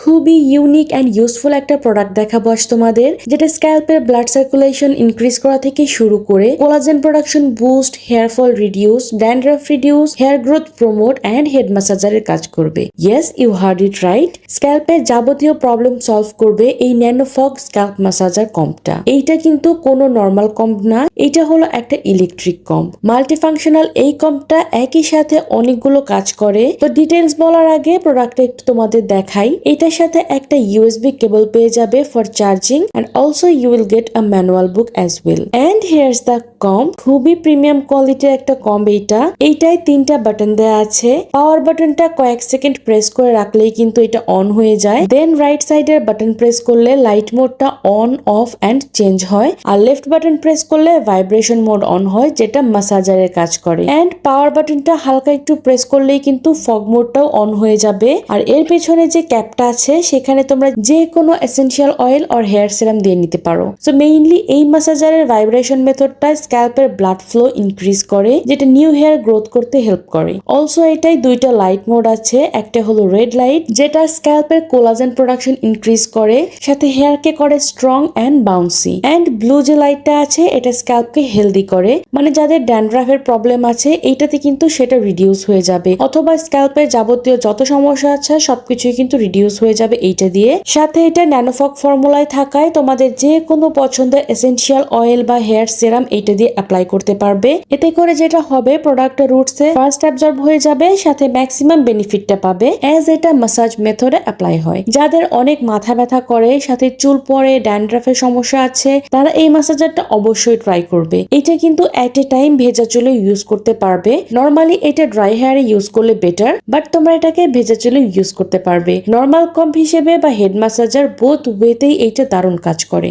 খুবই unique and useful একটা product দেখাবো আজ তোমাদের, যেটা স্ক্যাল্পের ব্লাড সার্কুলেশন ইনক্রিজ করা থেকে শুরু করে collagen production boost hair fall reduce dandruff reduce hair growth promote and head ম্যাসাজারের কাজ করবে। Yes you heard it right স্ক্যাল্পের যাবতীয় প্রবলেম সলভ করবে এই ন্যানোফগ স্ক্যাল্প ম্যাসাজার কম্পটা এইটা কিন্তু কোনো নর্মাল কম্প না এটা হলো একটা ইলেকট্রিক কম্প মাল্টিফাংশনাল এই কম্পটা একই সাথে অনেকগুলো কাজ করে। তো ডিটেলস বলার আগে প্রোডাক্টটা একটু তোমাদের দেখাই। এটার সাথে একটা ইউএসবি কেবল পেয়ে যাবে for charging and also you will get a manual book as well and here's the comb খুবই প্রিমিয়াম কোয়ালিটির একটা কম এইটা। এইটায় তিনটা বাটন দেওয়া আছে। পাওয়ার বাটনটা কয়েক সেকেন্ড প্রেস করে রাখলেই কিন্তু এটা অন হয়ে যায়। দেন রাইট সাইড সাইডের বাটন প্রেস করলে লাইট মোডটা অন অফ অ্যান্ড চেঞ্জ হয়। আর লেফট বাটন প্রেস করলে ভাইব্রেশন মোড অন হয়, যেটা মাসাজারের কাজ করে। এন্ড পাওয়ার বাটনটা হালকা একটু প্রেস করলেই কিন্তু ফগ মোডটাও অন হয়ে যাবে। আর এর পেছনে যে ক্যাপটা সেখানে তোমরা যে কোনো এসেনশিয়াল অয়েল আর হেয়ার সিরাম দিয়ে নিতে পারো। সো মেইনলি এই মাসাজারের ভাইব্রেশন মেথডটা স্ক্যাল্পের ব্লাড ফ্লো ইনক্রিজ করে, যেটা নিউ হেয়ার গ্রোথ করতে হেল্প করে। অলসো এটাই দুইটা লাইট মোড আছে, একটা হলো রেড লাইট যেটা স্ক্যাল্পের কোলাজেন প্রোডাকশন ইনক্রিজ করে, সাথে হেয়ারকে করে strong and bouncy and blue যে লাইটটা আছে, এটা স্ক্যাল্পকে হেলদি করে মানে যাদের ড্যান্ড্রাফের প্রবলেম আছে, এইটাতে কিন্তু সেটা রিডিউস হয়ে যাবে। অথবা স্ক্যাল্পের যাবতীয় যত সমস্যা আছে, সবকিছুই কিন্তু রিডিউস হয়ে যাবে এইটা দিয়ে। সাথে এটা ন্যানোফক ফর্মুলায় থাকায় তোমাদের যে কোনো পছন্দের এসেনশিয়াল অয়েল বা হেয়ার সিরাম এইটা দিয়ে অ্যাপ্লাই করতে পারবে। এতে করে যেটা হবে প্রোডাক্টের রুটসে ফার্স্ট অ্যাবজর্ব হয়ে যাবে, সাথে ম্যাক্সিমাম বেনিফিটটা পাবে অ্যাজ এটা মাসাজ মেথডে অ্যাপ্লাই হয়। যাদের অনেক মাথা ব্যথা করে, সাথে চুল পড়ে ড্যান্ড্রাফের সমস্যা আছে, তারা এই মাসাজারটা অবশ্যই ট্রাই করবে। এটা কিন্তু এট এ টাইম ভেজা চুলে ইউজ করতে পারবে। নর্মালি এটা ড্রাই হেয়ারে ইউজ করলে বেটার বাট তোমরা এটাকে ভেজা চুলে ইউজ করতে পারবে। নর্মাল কম্প হিসেবে বা হেড মাসাজার বোথ ওয়েতেই এইটা দারুণ কাজ করে।